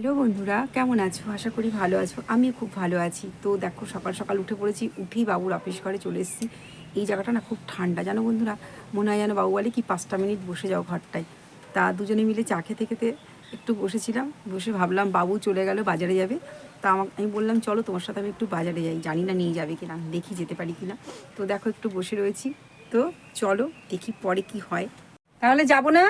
Hello বন্ধুরা, কেমন আছো? আশা করি ভালো আছো। আমি খুব ভালো আছি। তো দেখো, সকাল সকাল উঠে পড়েছি, উঠেই বাবুর অফিস ঘরে চলে এসেছি। এই জায়গাটা না খুব ঠান্ডা, জানো বন্ধুরা? মনে হয় যেন বাবু বলে কি, পাঁচটা মিনিট বসে যাও ঘরটায়। তা দুজনে মিলে চা খেতে খেতে একটু বসেছিলাম। বসে ভাবলাম বাবু চলে গেল, বাজারে যাবে। তা আমাকে আমি বললাম, চলো তোমার সাথে আমি একটু বাজারে যাই। জানি না নিয়ে যাবে কিনা, দেখি যেতে পারি কিনা। তো দেখো, একটু বসে রয়েছি। তো চলো, দেখি পরে কি হয়। তাহলে যাব না?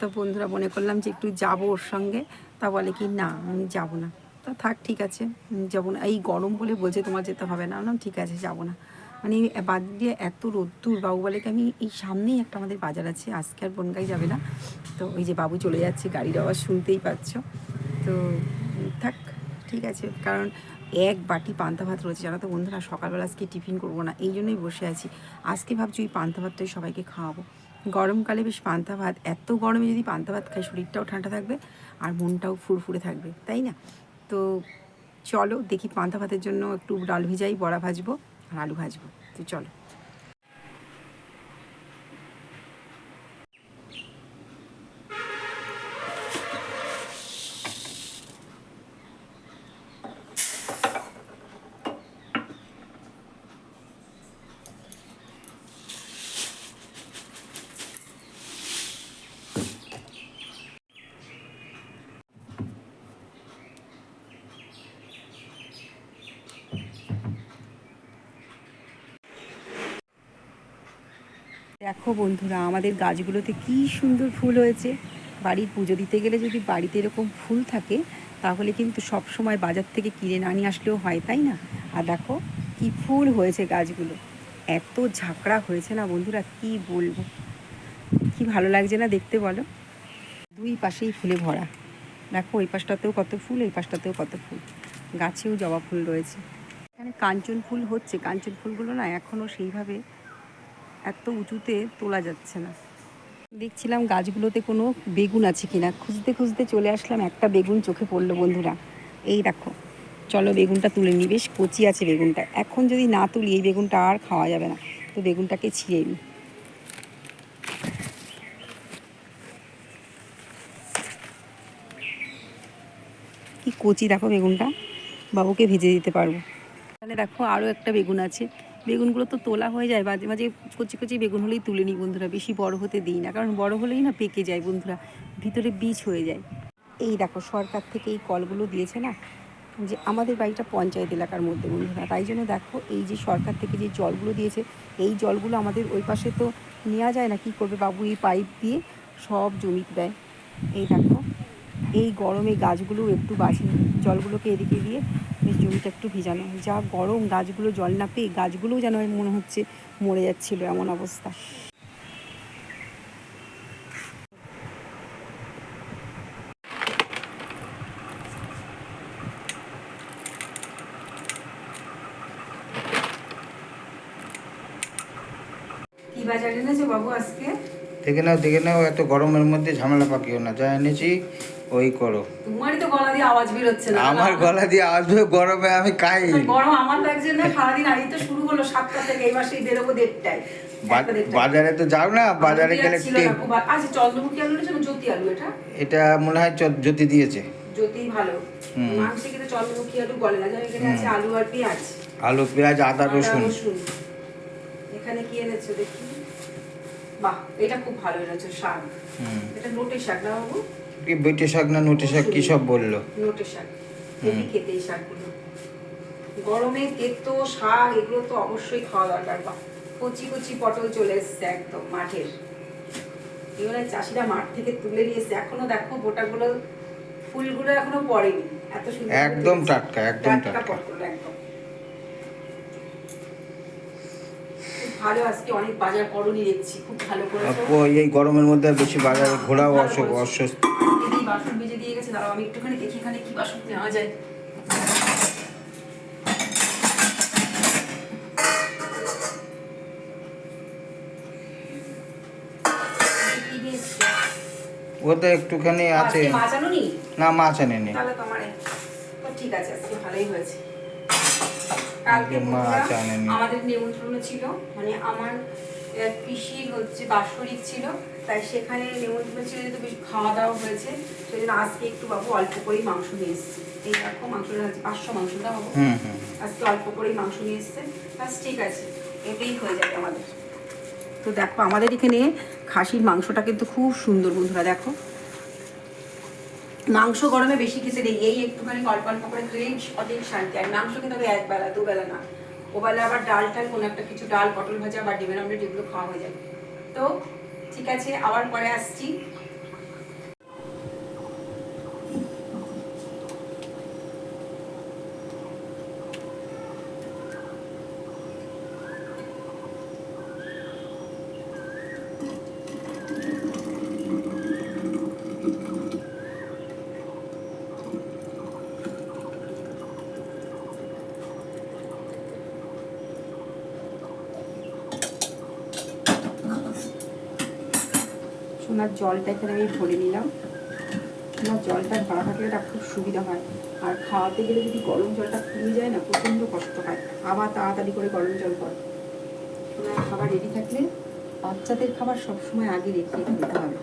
তো বন্ধুরা মনে করলাম যে একটু যাব ওর সঙ্গে। তা বলে কি, না, আমি যাব না। তা থাক, ঠিক আছে যাব না। এই গরম বলে বলছে তোমার যেতে হবে না। না, ঠিক আছে, যাব না। মানে বাদ দিয়ে এত রোদ্দুর, বাবু বলে কি, আমি এই সামনেই একটা আমাদের বাজার আছে, আজকে আর বনগাই যাবে না। তো ওই যে বাবু চলে যাচ্ছে, গাড়ির আওয়াজ শুনতেই পাচ্ছ। তো থাক, ঠিক আছে, কারণ এক বাটি পান্তা ভাত রয়েছে, জানো তো বন্ধুরা, সকালবেলা আজকে টিফিন করব না, এই জন্যই বসে আছি। আজকে ভাবছি ওই পান্তা ভাতটাই সবাইকে খাওয়াবো। গরমকালে বেশ পান্তা ভাত, এত গরমে যদি পান্তা ভাত খাই, শরীরটাও ঠান্ডা থাকবে আর মনটাও ফুরফুরে থাকবে, তাই না? তো চলো দেখি পান্তা ভাতের জন্য একটু ডাল ভিজাই, বড়া ভাজবো আর আলু ভাজবো, তো চলো। দেখো বন্ধুরা, আমাদের গাছগুলোতে কি সুন্দর ফুল হয়েছে। বাড়ির পুজো দিতে গেলে যদি বাড়িতে এরকম ফুল থাকে, তাহলে কিন্তু সব সময় বাজার থেকে কিনে না নিয়ে আসলেও হয়, তাই না? আর দেখো কি ফুল হয়েছে গাছগুলো। এত ঝাঁকড়া হয়েছে না বন্ধুরা, কি বলব? কি ভালো লাগছে না দেখতে বলো? দুই পাশেই ফুলে ভরা। দেখো ওই পাশটাতেও কত ফুল, এই পাশটাতেও কত ফুল। গাছেও জবা ফুল রয়েছে। এখানে কাঞ্চন ফুল হচ্ছে। কাঞ্চন ফুলগুলো না এখনও সেইভাবে এত উঁচুতে তোলা যাচ্ছে না। দেখছিলাম গাছগুলোতে কোনো বেগুন আছে কিনা। খুঁজতে খুঁজতে চলে আসলাম, একটা বেগুন চোখে পড়ল বন্ধুরা। এই দেখো, চলো বেগুনটা তুলে নিই। বেশ কচি আছে বেগুনটা। এখন যদি না তুলি, এই বেগুনটা আর খাওয়া যাবে না। তো বেগুনটাকে ছিঁড়ে নিই। কি কচি দেখো বেগুনটা বাবুকে ভেজে দিতে পারব। তাহলে দেখো আরও একটা বেগুন আছে। বেগুনগুলো তো তোলা হয়ে যায়, মাঝে মাঝে কচি কচি বেগুন হলেই তুলে নিই বন্ধুরা, বেশি বড় হতে দিই না, কারণ বড় হলেই না পেকে যায় বন্ধুরা, ভিতরে বীজ হয়ে যায়। এই দেখো সরকার থেকে এই কলগুলো দিয়েছে না, যে আমাদের বাড়িটা পঞ্চায়েত এলাকার মধ্যে বন্ধুরা, তাই জন্য দেখো এই যে সরকার থেকে যে জলগুলো দিয়েছে, এই জলগুলো আমাদের ওই পাশে তো নেওয়া যায় না, কি করবে বাবু এই পাইপ দিয়ে সব জমিতে দেয়। এই দেখো এই গরমে গাছগুলো একটু বাসি, জলগুলোকে এদিকে দিয়ে জমিটা একটু ভিজানো। যা গরম, গাছগুলো জল না পেয়ে গাছগুলোও যেন মনে হচ্ছে মরে যাচ্ছিল এমন অবস্থা কি বাজার এনেছো বাবু আজকে দেখে নাও দেখে নাও এত গরমের মধ্যে ঝামেলা পাকিও না। যা এনেছি ওই করো। তোমারই তো গলা দিয়ে আওয়াজ বেরোচ্ছে না। আমার গলা দিয়ে আসবে গরমে আমি খাই গরম আমার লাগছে না সারাদিন তো শুরু হলো সাতটা থেকে এই মাসে বেরোবো দেড়টায়। বাজারে তো যাও না বাজারে গেলে ভালো। আচ্ছা চন্দ্রমুখী আলু না জ্যোতি আলু এটা? এটা মনে হয় জ্যোতি দিয়েছে। জ্যোতি ভালো। মাংসে কিন্তু চন্দ্রমুখী আলু বলে না। এখানে আছে আলু আর পেঁয়াজ। আলু পেঁয়াজ আদা রসুন। এখানে কি এনেছো দেখি? বাহ এটা খুব ভালো এনেছো শাক। এটা নোটে শাক না বাবু? কি বেটে শাক না নোটে শাক কি সব বলল? নোটে শাক। হেভি খেতে এই শাকগুলো। গরমে তেতো শাক এগুলো তো অবশ্যই খাওয়া দরকার। বা কচি কচি পটল চলে এসছে একদম মাঠের। এগুলো চাষিরা মাঠ থেকে তুলে নিয়ে এসছে এখনও দেখো বোটাগুলো ফুলগুলো এখনও পড়েনি। এত সুন্দর একদম টাটকা, একদম টাটকা। পটল একদম। ভালো আজকে অনেক বাজার করনি দেখছি খুব ভালো করেছ। এই গরমের মধ্যে আর বেশি বাজারে ঘোরাও অস- অস্বস্তি দিদি বাসন ভেজে দিয়ে গেছে দাঁড়াও আমি একটুখানি দেখি এখানে কি বাসন নেওয়া যায়। ওতে একটুখানি আছে। মাছ? না মাছ আনেনি। তাহলে ঠিক আছে আজকে ভালোই হয়েছে। কালকে। আমাদের নিমন্ত্রণ ছিল মানে আমার পিসির হচ্ছে বাৎসরিক ছিল তাই সেখানে ছিল যেহেতু বেশ খাওয়া দাওয়া হয়েছে সেই জন্য আজকে একটু বাবু অল্প করেই মাংস নিয়ে এসেছে। এই দেখো মাংসটা আছে পাঁচশো মাংসটা হব আজকে অল্প করেই মাংস নিয়ে এসছে। ব্যাস ঠিক আছে এটাই হয়ে যাবে আমাদের। তো দেখো আমাদের এখানে খাসির মাংসটা কিন্তু খুব সুন্দর বন্ধুরা দেখো। মাংস গরমে বেশি খেতে নেই এই একটুখানি অল্প অল্প করে খেলেই অনেক শান্তি। আর মাংস কিন্তু হবে একবেলা, দুবেলা না। ওবেলা আবার ডাল টাল কোনো একটা কিছু, ডাল, পটল ভাজা বা ডিমের অমলেট এগুলো খাওয়া হয়ে যাবে তো ঠিক আছে, আবার পরে আসছি। সোনার জলটা এখানে আমি ভরে নিলাম। সোনার জলটা ভরা থাকলে এটা খুব সুবিধা হয়। আর খাওয়াতে গেলে যদি গরম জলটা ফুরিয়ে যায় না, প্রচণ্ড কষ্ট হয়। আবার তাড়াতাড়ি করে গরম জল কর। সোনার খাবার রেডি থাকলে বাচ্চাদের খাবার সবসময় আগে রেখে দিতে হবে।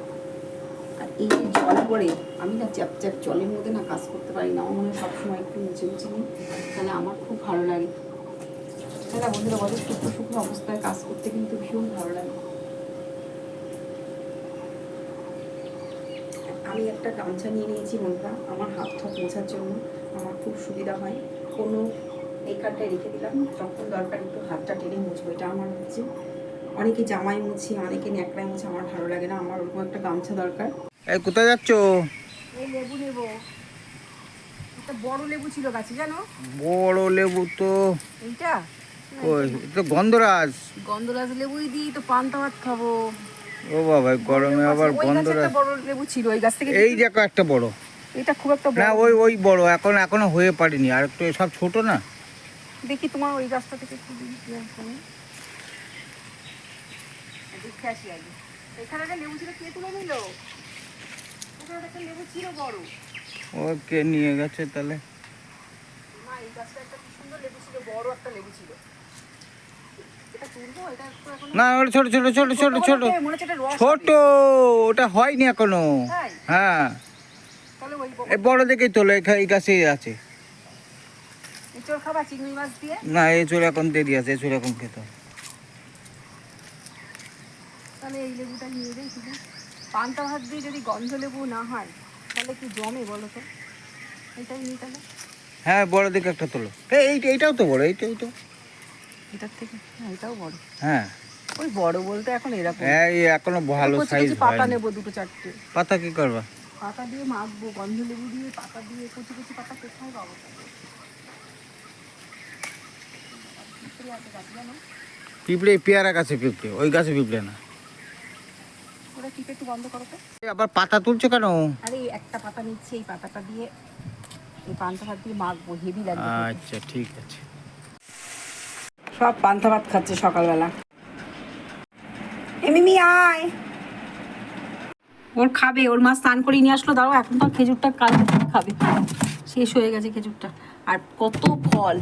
আর এই যে জল পরে আমি না চ্যাপ জলের মধ্যে না কাজ করতে পারি না। আমার মনে হয় সবসময় একটু মুছে মুছে নিই। তাহলে আমার খুব ভালো লাগে। তাহলে বন্ধুরা বলো শুকনো শুকনো অবস্থায় কাজ করতে কিন্তু ভীষণ ভালো লাগে। আমি একটা গামছা নিয়ে নিয়েছি বন্ধুরা। আমার হাত ঠাত মোছার জন্য আমার খুব সুবিধা হয়। কোনো এই কার্ডটায় রেখে দিলাম। যখন দরকার একটু হাতটা টেনে মুছবো এটা আমার হচ্ছে। অনেকে জামাই মুছি অনেকে ন্যাকড়ায় মুছে আমার ভালো লাগে না। আমার ওরকম একটা গামছা দরকার। এই কোথায় যাচ্ছ? এই লেবু নেব। একটা বড় লেবু ছিল গাছে জানো? বড় লেবু তো। এইটা? ওই তো গন্ধরাজ। গন্ধরাজ লেবুই দিই তো পান্তা ভাত খাব। ও বাবা গরমে আবার ওই গাছে বড় লেবু ছিল ওই গাছ থেকে এই দেখো একটা বড়। এটা খুব একটা না ওই ওই বড় এখন এখনও হয়ে পারিনি আর একটু সব ছোট না? দেখি তোমার ওই গাছটা থেকে একটু কি দেখে আসি আগে। এখানে একটা লেবু ছিল কে তুলে নিল? এখানে একটা লেবু ছিল বড়। ওকে নিয়ে গেছে তাহলে। মা এই গাছটা একটা কি সুন্দর লেবু ছিল বড় একটা লেবু ছিল এটা তুলবো এটা একটু এখন না ওটা ছোট ছোট ছোট ছোট ছোট ছোট। ওটা হয়নি এখনও। হ্যাঁ। এই বড় দেখেই তোলো এই গাছেই আছে। না এই চোর এখন দেরি আছে এই চোর এখন খেতে তাহলে এই লেবুটা নিয়ে যাই শুধু। পান্তা ভাত দিয়ে যদি গন্ধ লেবু না হয় তাহলে কি জমে বলো তো? এটাই নিই তাহলে। হ্যাঁ বড় দেখে একটা তোলো। এইটা- এইটাও তো বড় এইটাই তো এটার থেকে? হ্যাঁ এটাও বড়। হ্যাঁ। ওই বড় বলতে এখন এরকম। এই এখনও ভালো সাইজ কচি পাতা নেব দুটো চারটে। পাতা কি করবা? পাতা দিয়ে মাখবো পাতা দিয়ে কচি কচি পাতা কোথায় পাবো? ভিতরে আছে গাছ জানো? পিঁপড়ে পেয়ারা গাছে পিঁপড়ে ওই গাছে পিঁপড়ে না। একটু বন্ধ করো তো। আবার পাতা তুলছো কেন? আরে একটা পাতা নিচ্ছি এই পাতাটা দিয়ে এই পান্তা দিয়ে মাখবো হেভি লাগবে আচ্ছা ঠিক আছে। সব পান্তা ভাত খাচ্ছে সকালবেলা। এমিমি আয়। ওর খাবে, ওর মা স্নান করে নিয়ে আসলো, দাঁড়াও, এখন তো খেজুরটা কাল খাবে। শেষ হয়ে গেছে খেজুরটা। আর কত ফল।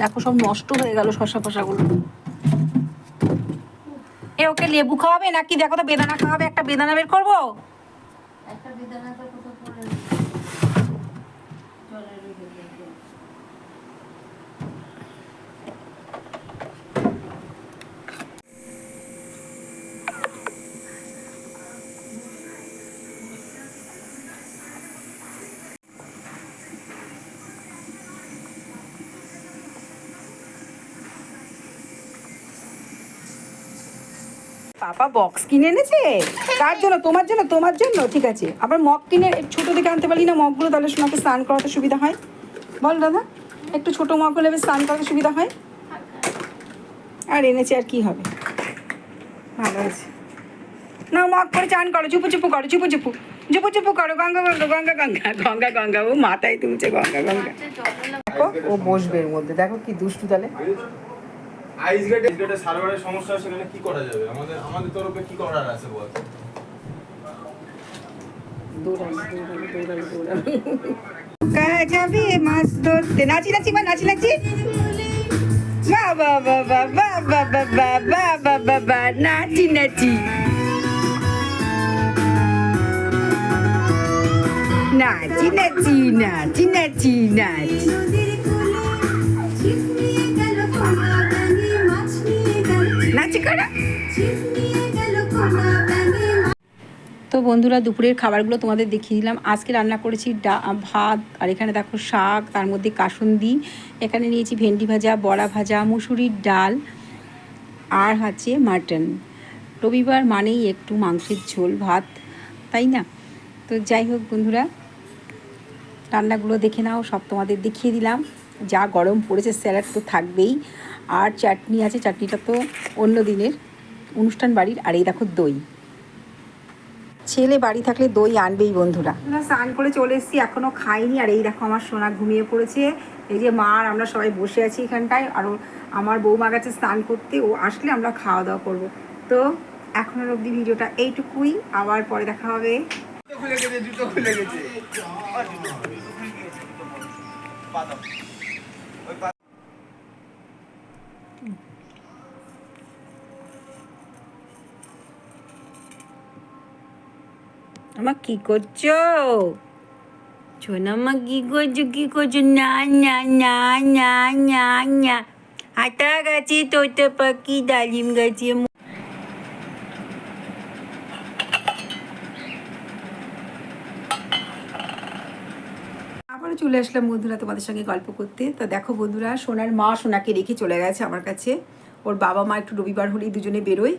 দেখো, সব নষ্ট হয়ে গেল শশা ফশাগুলো এ, ওকে লেবু খাওয়াবে নাকি? দেখো তো, বেদানা খাওয়াবে, একটা বেদানা বের করব? পাপা বক্স কিনে এনেছে? কার জন্য, তোমার জন্য তোমার জন্য, ঠিক আছে। আবার মগ কিনে ছোট দেখে আনতে পারি না মগগুলো তাহলে সোনাকে স্নান করাতে সুবিধা হয়। বল দাদা, একটু ছোট মগ হলে স্নান করাতে সুবিধা হয়? আর এনেছে আর কি হবে? ভালো আছে। না মগ করে চান করো, চুপু চুপু করো, চুপু চুপু। চুপু চুপু করো, গঙ্গা গঙ্গা গঙ্গা গঙ্গা গঙ্গা গঙ্গা, ও মাথায় তুলছে গঙ্গা গঙ্গা। দেখো ও বসবে এর মধ্যে, দেখো কি দুষ্টু তাহলে আইস গেটে গেটে সার্ভারের সমস্যা সেখানে কি করা যাবে? আমাদের আমাদের তরফে কি করার আছে বল? যাবে মাছ ধরতে নাচি নাচি বা নাচি নাচি বাবা বাবা বাবা বাবা বাবা বাবা নাচি নাচি নাচি নাচি নাচি নাচি নাচি। তো বন্ধুরা, দুপুরের খাবারগুলো তোমাদের দেখিয়ে দিলাম। আজকে রান্না করেছি ডা, ভাত, আর এখানে দেখো শাক, তার মধ্যে কাসুন্দি। এখানে নিয়েছি ভেন্ডি ভাজা, বড়া ভাজা, মুসুরির ডাল, আর হচ্ছে মাটন। রবিবার মানেই একটু মাংসের ঝোল, ভাত, তাই না? তো যাই হোক বন্ধুরা, রান্নাগুলো দেখে নাও, সব তোমাদের দেখিয়ে দিলাম। যা গরম পড়েছে, স্যালাড তো থাকবেই। আর চাটনি আছে, চাটনিটা তো অন্য দিনের। অনুষ্ঠান বাড়ির, আর এই দেখো দই। ছেলে বাড়ি থাকলে দই আনবেই বন্ধুরা। স্নান করে চলে এসেছি এখনও খাইনি আর এই দেখো আমার সোনা ঘুমিয়ে পড়েছে। এই যে মা আর আমরা সবাই বসে আছি এখানটায় আর আমার বৌমা গেছে স্নান করতে ও আসলে আমরা খাওয়া দাওয়া করব। তো এখনের অবধি ভিডিওটা এইটুকুই আবার পরে দেখা হবে। জুতো খুলে গেছে আমা কি করছ সোনামা কি করছ কি করছ না না না না না না হাতা গাছে তোতা পাখি ডালিম গাছে আবারও চলে আসলাম বন্ধুরা তোমাদের সঙ্গে গল্প করতে। তো দেখো বন্ধুরা, সোনার মা সোনাকে রেখে চলে গেছে আমার কাছে। ওর বাবা মা একটু রবিবার হলেই দুজনে বেরোয়।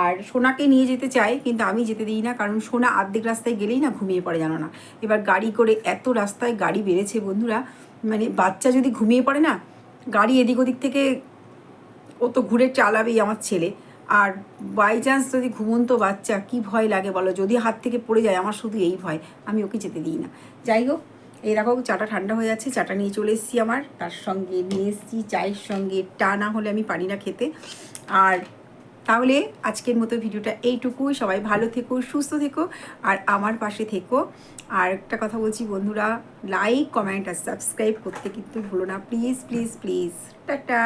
আর সোনাকে নিয়ে যেতে চায়, কিন্তু আমি যেতে দিই না, কারণ সোনা আর্ধেক রাস্তায় গেলেই না ঘুমিয়ে পড়ে, জানো না। এবার গাড়ি করে এত রাস্তায় গাড়ি বেড়েছে, বন্ধুরা মানে বাচ্চা যদি ঘুমিয়ে পড়ে না, গাড়ি এদিক ওদিক থেকে ও তো ঘুরে চালাবেই আমার ছেলে। আর বাই চান্স যদি ঘুমন্ত বাচ্চা, কি ভয় লাগে বলো? যদি হাত থেকে পড়ে যায়, আমার শুধু এই ভয়, আমি ওকে যেতে দিই না। যাই হোক এই দেখো, চাটা ঠান্ডা হয়ে যাচ্ছে, চাটা নিয়ে চলে এসেছি আমার। তার সঙ্গে নিয়ে এসেছি চায়ের সঙ্গে। টা না হলে আমি পারি না খেতে। আর তাহলে আজকের মতো ভিডিওটা এইটুকুই। সবাই ভালো থেকো, সুস্থ থেকো, আর আমার পাশে থেকো। আর একটা কথা বলছি, বন্ধুরা লাইক কমেন্ট আর সাবস্ক্রাইব করতে কিন্তু ভুলো না। Please please please tata!